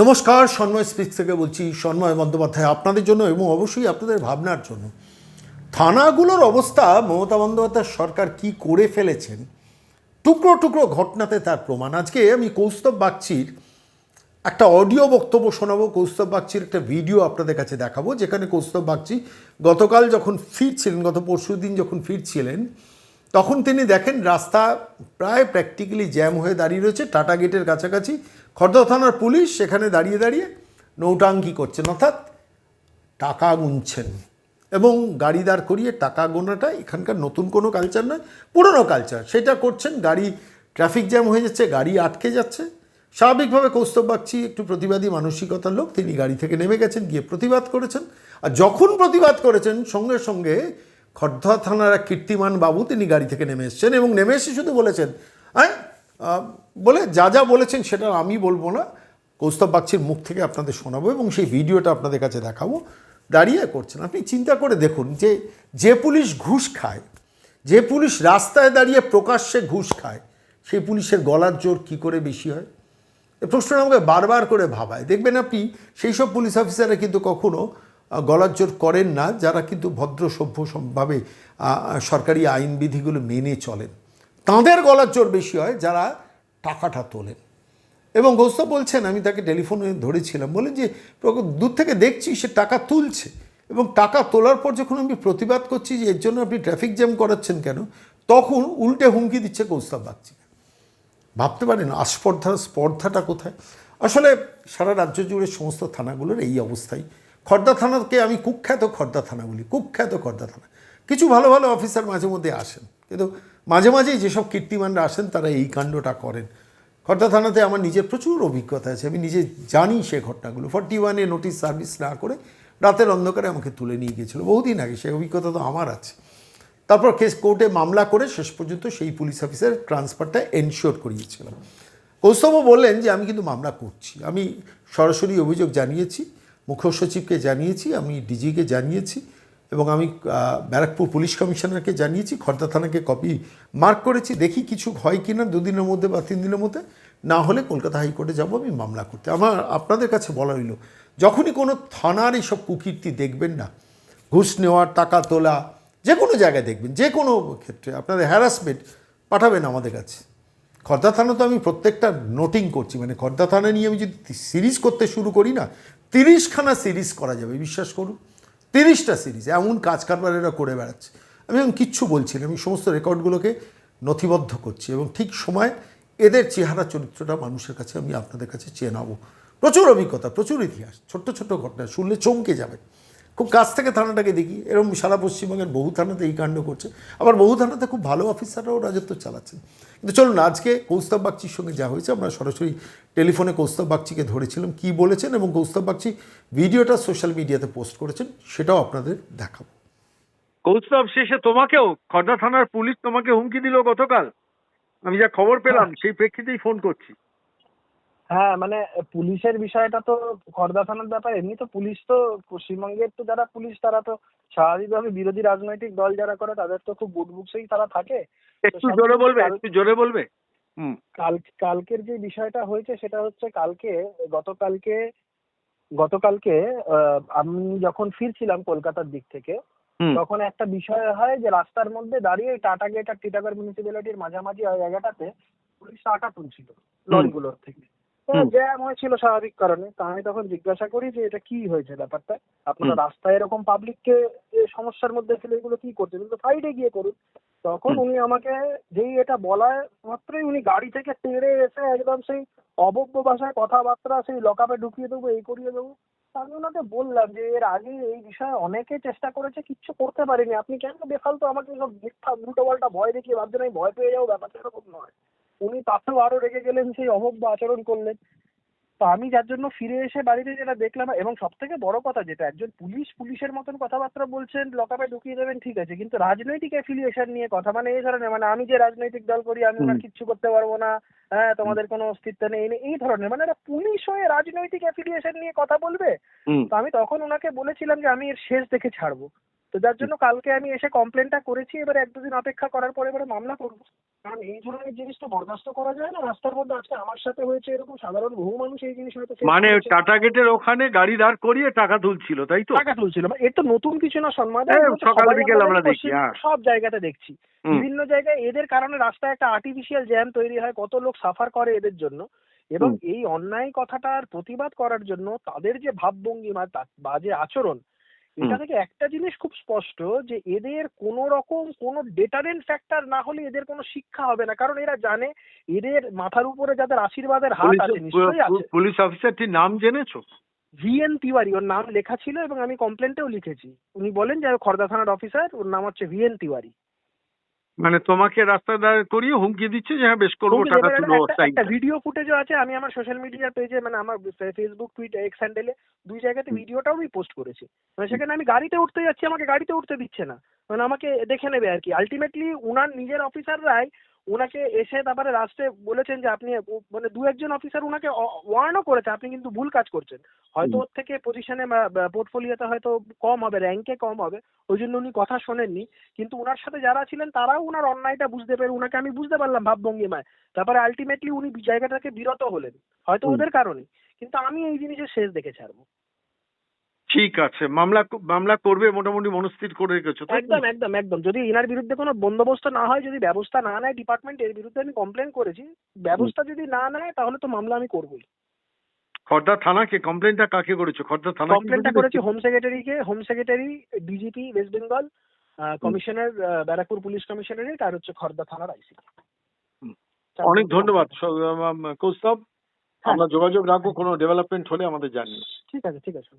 নমস্কার, সন্ময় স্পিক্স থেকে বলছি, সন্ময় বন্দ্যোপাধ্যায় আপনাদের জন্য এবং অবশ্যই আপনাদের ভাবনার জন্য। থানাগুলোর অবস্থা, মমতা বন্দ্যোপাধ্যায় সরকার কি করে ফেলেছেন, টুকরো টুকরো ঘটনাতে তার প্রমাণ। আজকে আমি কৌস্তব বাগচির একটা অডিও বক্তব্য শোনাবো। কৌস্তব বাগচির একটা ভিডিও আপনাদের কাছে দেখাবো, যেখানে কৌস্তব বাগচি গতকাল যখন ফিরছিলেন, গত পরশু দিন যখন ফিরছিলেন তখন তিনি দেখেন রাস্তা প্রায় প্র্যাকটিক্যালি জ্যাম হয়ে দাঁড়িয়ে রয়েছে, টাটা গেটের কাছাকাছি। খর্দা থানার পুলিশ সেখানে দাঁড়িয়ে দাঁড়িয়ে নৌটাঙ্কি করছেন, অর্থাৎ টাকা গুনছেন এবং গাড়ি দাঁড় করিয়ে টাকা গোনাটা এখানকার নতুন কোনো কালচার নয়, পুরনো কালচার সেটা করছেন, গাড়ি ট্রাফিক জ্যাম হয়ে যাচ্ছে, গাড়ি আটকে যাচ্ছে। স্বাভাবিকভাবে কৌস্তব বাগচি, একটু প্রতিবাদী মানসিকতার লোক, তিনি গাড়ি থেকে নেমে গেছেন, গিয়ে প্রতিবাদ করেছেন। আর যখন প্রতিবাদ করেছেন, সঙ্গে সঙ্গে খর্ধা থানার এক কীর্তিমান বাবু তিনি গাড়ি থেকে নেমে এসেছেন এবং নেমে এসে শুধু বলেছেন হ্যাঁ বলে যা যা বলেছেন সেটা আমি বলব না। কৌস্তব বাগচির মুখ থেকে আপনাদের শোনাবো এবং সেই ভিডিওটা আপনাদের কাছে দেখাবো। দাঁড়িয়ে করছেন। আপনি চিন্তা করে দেখুন যে যে পুলিশ ঘুষ খায়, যে পুলিশ রাস্তায় দাঁড়িয়ে প্রকাশ্যে ঘুষ খায়, সেই পুলিশের গলার জোর কী করে বেশি হয়? এ প্রশ্নটা আমাকে বারবার করে ভাবায়। দেখবেন আপনি, সেই সব পুলিশ অফিসাররা কিন্তু কখনো গলার জোর করেন না যারা কিন্তু ভদ্র সভ্য ভাবে আহ, সরকারি আইনবিধিগুলো মেনে চলেন। তাঁদের গলার জোর বেশি হয় যারা টাকাটা তোলেন। এবং গোস্ত বলছেন আমি তাকে টেলিফোনে ধরেছিলাম বলেন যে দূর থেকে দেখছি সে টাকা তুলছে। এবং টাকা তোলার পর যখন আমি প্রতিবাদ করছি যে এর জন্য আপনি ট্রাফিক জ্যাম করাচ্ছেন কেন? তখন উল্টে হুমকি দিচ্ছে কৌস্তব বাগচিকে ভাবতে পারেন আস্পর্ধা স্পর্ধাটা কোথায়? আসলে সারা রাজ্য জুড়ে সমস্ত থানাগুলোর এই অবস্থাই। খর্দা থানাকে আমি কুখ্যাত খর্দা থানা বলি, কুখ্যাত খর্দা থানা। কিছু ভালো ভালো অফিসার মাঝে মধ্যে আসেন, কিন্তু মাঝে মাঝেই যেসব কীর্তিমানরা আসেন, তারা এই কাণ্ডটা করেন। খর্দা থানাতে আমার নিজের প্রচুর অভিজ্ঞতা আছে, আমি নিজে জানি সে ঘটনাগুলো। ফর্টি ওয়ানে নোটিশ সার্ভিস না করে রাতের অন্ধকারে আমাকে তুলে নিয়ে গিয়েছিল, বহুদিন আগে, সেই অভিজ্ঞতা তো আমার আছে। তারপর কেস কোর্টে মামলা করে শেষ পর্যন্ত সেই পুলিশ অফিসার ট্রান্সফারটা এনশিওর করিয়েছিলাম। কৌস্তবও বললেন যে, আমি কিন্তু মামলা করছি, আমি সরাসরি অভিযোগ জানিয়েছি মুখ্য সচিবকে জানিয়েছি, আমি ডিজিকে জানিয়েছি এবং আমি ব্যারাকপুর পুলিশ কমিশনারকে জানিয়েছি, খর্দা থানাকে কপি মার্ক করেছি, দেখি কিছু হয় কি না দুদিনের মধ্যে বা তিন দিনের মধ্যে। না হলে কলকাতা হাইকোর্টে যাব, আমি মামলা করতে। আমার, আপনাদের কাছে বলা হইল যখনই কোনো থানার এইসব কুকীর্তি দেখবেন না, ঘুষ নেওয়া, টাকা তোলা যে কোনো জায়গায় দেখবেন যে কোনো ক্ষেত্রে আপনাদের হ্যারাসমেন্ট পাঠাবেন আমাদের কাছে। খর্দা থানা তো আমি প্রত্যেকটা নোটিং করছি মানে খর্দা থানা নিয়ে আমি যদি সিরিজ করতে শুরু করি না, তিরিশখানা সিরিজ করা যাবে, বিশ্বাস করুন। তিরিশটা সিরিজ এমন কাজ কারবার এরা করে বেড়াচ্ছে। আমি এখন কিচ্ছু বলছি না, আমি সমস্ত রেকর্ডগুলোকে নথিবদ্ধ করছি এবং ঠিক সময় এদের চেহারা চরিত্রটা মানুষের কাছে আমি আপনাদের কাছে চেনাবো প্রচুর অভিজ্ঞতা, প্রচুর ইতিহাস, ছোট্ট ছোট্ট ঘটনা, শুনলে চমকে যাবে খুব কাছ থেকে থানাটাকে দেখি। এরকম সারা পশ্চিমবঙ্গের বহু থানাতে এই কাণ্ড করছে। আবার বহু থানাতে খুব ভালো অফিসাররাও রাজত্ব চালাচ্ছেন। কিন্তু চলুন আজকে কৌস্তব বাগচির সঙ্গে যা হয়েছে আমরা সরাসরি টেলিফোনে কৌস্তব বাগচিকে ধরেছিলাম কি বলেছেন এবং কৌস্তব বাগচি ভিডিওটা সোশ্যাল মিডিয়াতে পোস্ট করেছেন সেটাও আপনাদের দেখাবো। কৌস্তব শেষে তোমাকেও খর্দা থানার পুলিশ তোমাকে হুমকি দিল গতকাল। আমি যা খবর পেলাম সেই প্রেক্ষিতেই ফোন করছি। হ্যাঁ মানে পুলিশের বিষয়টা তো খর্দা থানার ব্যাপার এমনি তো পুলিশ তো পশ্চিমবঙ্গের তো যারা পুলিশ তারা তো স্বাভাবিকভাবে বিরোধী রাজনৈতিক দল যারা করে তাদের তো খুব বুট বুটবুকসেই তারা থাকে। একটু জোরে বলবে একটু জোরে বলবে? কাল কালকের যে বিষয়টা হয়েছে সেটা হচ্ছে কালকে গতকালকে গতকালকে আমি যখন ফিরছিলাম কলকাতার দিক থেকে তখন একটা বিষয় হয় যে রাস্তার মধ্যে দাঁড়িয়ে টাটা গেট আর টিটাগড় মিউনিসিপ্যালিটির মাঝামাঝি ওই জায়গাটাতে পুলিশ টাকা তুলছিল লরিগুলোর থেকে। জ্যাম হয়েছিল স্বাভাবিক কারণে। তা আমি তখন জিজ্ঞাসা করি যে এটা কি হয়েছে ব্যাপারটা? আপনারা রাস্তায় এরকম পাবলিককে সমস্যার মধ্যে ফেলে এগুলো কি করছেন কিন্তু সাইডে গিয়ে করুন। তখন উনি আমাকে যেই এটা বলা মাত্রই উনি গাড়ি থেকে তেড়ে এসে একদম সেই অবব্য ভাষায় কথাবার্তা সেই লকআপে ঢুকিয়ে দেবো এই করিয়ে দেবো। আমি ওনাকে বললাম যে এর আগে এই বিষয়ে অনেকে চেষ্টা করেছে কিচ্ছু করতে পারেনি। আপনি কেন বেফালতু আমাকে সব মিথ্যা উল্টো পাল্টা ভয় দেখিয়ে ভাবছেন? আমি ভয় পেয়ে যাব ব্যাপারটা এরকম নয়। উনি তাতেও আরও রেগে গেলেন সেই অভব্য আচরণ করলেন। তো আমি যার জন্য ফিরে এসে বাড়িতে যেটা দেখলাম এবং সব থেকে বড় কথা যেটা একজন পুলিশ পুলিশের মতন কথাবার্তা বলছেন লকআপে ঢুকিয়ে দেবেন ঠিক আছে। কিন্তু রাজনৈতিক অ্যাফিলিয়েশন নিয়ে কথা মানে এই ধরনের মানে আমি যে রাজনৈতিক দল করি আমি ওনার কিচ্ছু করতে পারব না হ্যাঁ তোমাদের কোনো অস্তিত্ব নেই এই- এই ধরনের মানে একটা পুলিশ হয়ে রাজনৈতিক অ্যাফিলিয়েশন নিয়ে কথা বলবে। তো আমি তখন ওনাকে বলেছিলাম যে আমি এর শেষ দেখে ছাড়বো। তো যার জন্য কালকে আমি এসে কমপ্লেনটা করেছি এবারে এক দুদিন অপেক্ষা করার পরে এবারে মামলা করব। কারণ এই ধরনের জিনিস তো বরদাস্ত করা যায় না রাস্তার মধ্যে আজকে আমার সাথে হয়েছে এরকম সাধারণ বহু মানুষ এই জিনিস হয়তো মানে টাটা গেটের ওখানে গাড়ি দাঁড় করিয়ে টাকা তুলছিল তাই তো? টাকা তুলছিল মানে এর তো নতুন কিছু না সম্মান হ্যাঁ, সকাল বিকেল আমরা দেখি, হ্যাঁ। সব জায়গাতে দেখছি। বিভিন্ন জায়গায় এদের কারণে রাস্তায় একটা আর্টিফিশিয়াল জ্যাম তৈরি হয় কত লোক সাফার করে এদের জন্য। এবং এই অন্যায় কথাটার প্রতিবাদ করার জন্য তাদের যে ভাবভঙ্গিমা বাজে আচরণ এটা থেকে একটা জিনিস খুব স্পষ্ট যে এদের কোনো রকম কোনো ডেটারেন্ট ফ্যাক্টর না হলে এদের কোনো শিক্ষা হবে না। কারণ এরা জানে এদের মাথার উপরে যাদের আশীর্বাদের হাত পুলিশ আছে নিশ্চয়ই আছে। পুলিশ অফিসারটির নাম জেনেছো? ভিএন তিওয়ারি ওর নাম লেখা ছিল এবং আমি কমপ্লেন্টেও লিখেছি। উনি বলেন যে খর্দা থানার অফিসার ওর নাম হচ্ছে ভিএন তিওয়ারি। মানে তোমাকে রাস্তা দাঁড় করিয়ে হুমকি দিচ্ছে যে হ্যাঁ বেশ করব টাকা তুলো একটা- একটা ভিডিও ফুটেজও আছে আমি আমার সোশ্যাল মিডিয়া পেজে মানে আমার ফেসবুক টুইটার এক্স হ্যান্ডেলে দুই জায়গাতে ভিডিওটাও আমি পোস্ট করেছি। মানে সেখানে আমি গাড়িতে উঠতে যাচ্ছি আমাকে গাড়িতে উঠতে দিচ্ছে না। মানে আমাকে দেখে নেবে আর কি। আলটিমেটলি উনার নিজের অফিসাররাই ওনাকে এসে তারপরে রাস্তায় বলেছেন যে আপনি মানে দু একজন অফিসার ওনাকে ওয়ার্নও করেছে আপনি কিন্তু ভুল কাজ করছেন। হয়তো ওর থেকে পজিশনে পোর্টফোলিওতে হয়তো কম হবে র্যাঙ্কে কম হবে ওই জন্য উনি কথা শোনেননি। কিন্তু ওনার সাথে যারা ছিলেন তারাও ওনার অন্যায়টা বুঝতে পেরে ওনাকে আমি বুঝতে পারলাম ভাবভঙ্গিমায়। তারপরে আলটিমেটলি উনি জায়গাটাকে বিরত হলেন হয়তো ওদের কারণে কিন্তু আমি এই জিনিসের শেষ দেখে ছাড়বো। ঠিক আছে মামলা মামলা করবে মোটামুটি মনস্থির করে রেখেছো? একদম একদম একদম। যদি এনার বিরুদ্ধে কোনো বন্দোবস্ত না হয় যদি ব্যবস্থা না নেয় ডিপার্টমেন্ট এর বিরুদ্ধে আমি কমপ্লেন করেছি। ব্যবস্থা যদি না নেয় তাহলে তো মামলা আমি করবোই। খর্দা থানাকে কমপ্লেনটা কাকে করেছ? খর্দা থানা কমপ্লেনটা করেছি? Home সেক্রেটারিকে home secretary DGP West Bengal commissioner Barrackpore police commissionerate আর হচ্ছে খর্দা থানার আইসি অনেক ধন্যবাদ কৌস্তব। হ্যাঁ। আমরা যোগাযোগ রাখব কোনো ডেভেলপমেন্ট হলে আমাদের জানিয়ে ঠিক আছে ঠিক আছে.